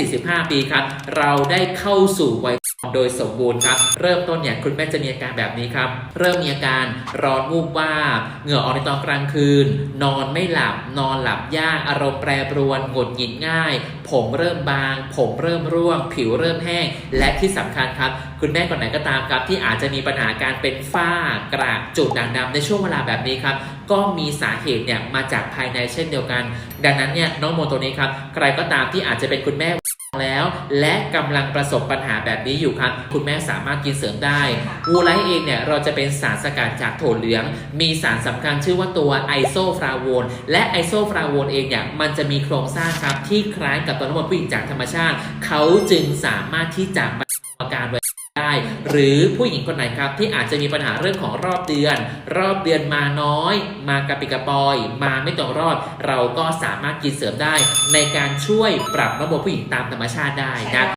45 ปีครับ เราได้เข้าสู่วัยโดยสมบูรณ์ครับ เริ่มต้นเนี่ยคุณแม่จะมีอาการแบบนี้ครับ เริ่มมีอาการร้อนวูบว่าบเหงื่อออกในตอนกลางคืน นอนไม่หลับ นอนหลับยาก อารมณ์แปรปรวนหงุดหงิดง่าย ผมเริ่มบาง ผมเริ่มร่วง ผิวเริ่มแห้ง และที่สำคัญครับ คุณแม่คนไหนก็ตามครับ ที่อาจจะมีปัญหาการเป็นฝ้ากระจุดด่างดำในช่วงเวลาแบบนี้ครับก็มีสาเหตุเนี่ยมาจากภายในเช่นเดียวกัน ดังนั้นเนี่ยน้องโมตัวนี้ครับ ใครก็ตามที่อาจจะเป็นคุณแม่ แล้ว และกำลังประสบปัญหาแบบนี้อยู่ครับ คุณแม่สามารถกินเสริมได้วูไลท์เองเนี่ยเราจะเป็นสารสกัดจากถั่วเหลือง มีสารสำคัญชื่อว่าตัวไอโซฟลาโวนและไอโซฟลาโวนเองเนี่ยมันจะมีโครงสร้างครับที่คล้ายกับตัวน้ำมันผู้หญิงจากธรรมชาติ เขาจึงสามารถที่จะบรรเทาอาการไว้ หรือผู้หญิงคนไหนครับที่อาจจะมีปัญหาเรื่องของรอบเดือน รอบเดือนมาน้อย มากระปิกระปอย มาไม่ตรงรอบ เราก็สามารถกินเสริมได้ ในการช่วยปรับระบบผู้หญิงตามธรรมชาติได้นะ